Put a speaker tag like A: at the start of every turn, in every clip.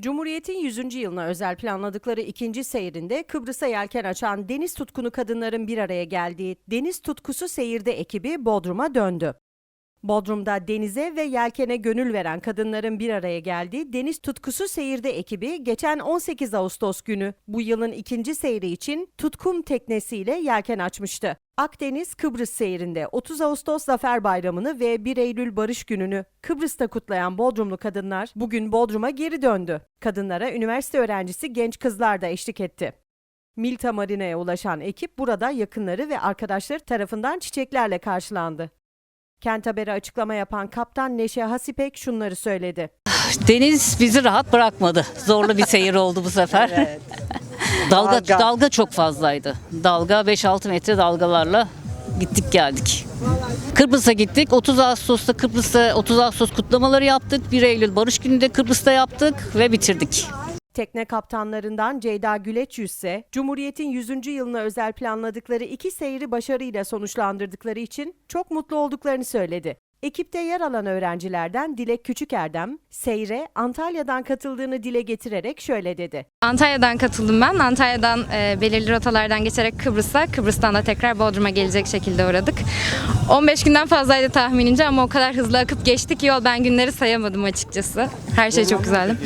A: Cumhuriyet'in 100. yılına özel planladıkları ikinci seyrinde Kıbrıs'a yelken açan deniz tutkunu kadınların bir araya geldiği Deniz Tutkusu Seyirde ekibi Bodrum'a döndü. Bodrum'da denize ve yelkene gönül veren kadınların bir araya geldiği Deniz Tutkusu Seyirde ekibi geçen 18 Ağustos günü bu yılın ikinci seyri için Tutkum teknesiyle yelken açmıştı. Akdeniz Kıbrıs seyrinde 30 Ağustos Zafer Bayramı'nı ve 1 Eylül Barış Günü'nü Kıbrıs'ta kutlayan Bodrumlu kadınlar bugün Bodrum'a geri döndü. Kadınlara üniversite öğrencisi genç kızlar da eşlik etti. Milta Marina'ya ulaşan ekip burada yakınları ve arkadaşları tarafından çiçeklerle karşılandı. Kent Haber'e açıklama yapan kaptan Neşe Hasipek şunları söyledi.
B: Deniz bizi rahat bırakmadı. Zorlu bir seyir oldu bu sefer. dalga,
C: Dalga.
B: dalga çok fazlaydı. Dalga 5-6 metre dalgalarla gittik geldik. Kıbrıs'a gittik. 30 Ağustos'ta Kıbrıs'ta 30 Ağustos kutlamaları yaptık. 1 Eylül Barış Günü de Kıbrıs'ta yaptık ve bitirdik.
A: Tekne kaptanlarından Ceyda Güleç ise Cumhuriyet'in 100. yılına özel planladıkları iki seyri başarıyla sonuçlandırdıkları için çok mutlu olduklarını söyledi. Ekipte yer alan öğrencilerden Dilek Küçükerdem, seyre Antalya'dan katıldığını dile getirerek şöyle dedi.
D: Antalya'dan katıldım ben. Antalya'dan e, belirli rotalardan geçerek Kıbrıs'a, Kıbrıs'tan da tekrar Bodrum'a gelecek şekilde uğradık. 15 günden fazlaydı tahminince ama o kadar hızlı akıp geçti ki yol ben günleri sayamadım açıkçası. Her şey çok güzeldi.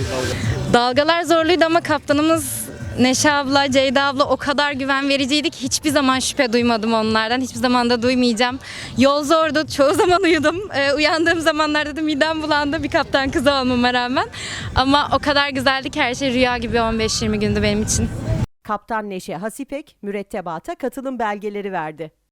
D: Dalgalar zorluydu ama kaptanımız Neşe abla, Ceyda abla o kadar güven vericiydi ki hiçbir zaman şüphe duymadım onlardan. Hiçbir zaman da duymayacağım. Yol zordu. Çoğu zaman uyudum. Ee, uyandığım zamanlarda da midem bulandı bir kaptan kızı olmama rağmen. Ama o kadar güzeldi ki her şey rüya gibi 15-20 gündü benim için.
A: Kaptan Neşe Hasipek mürettebata katılım belgeleri verdi.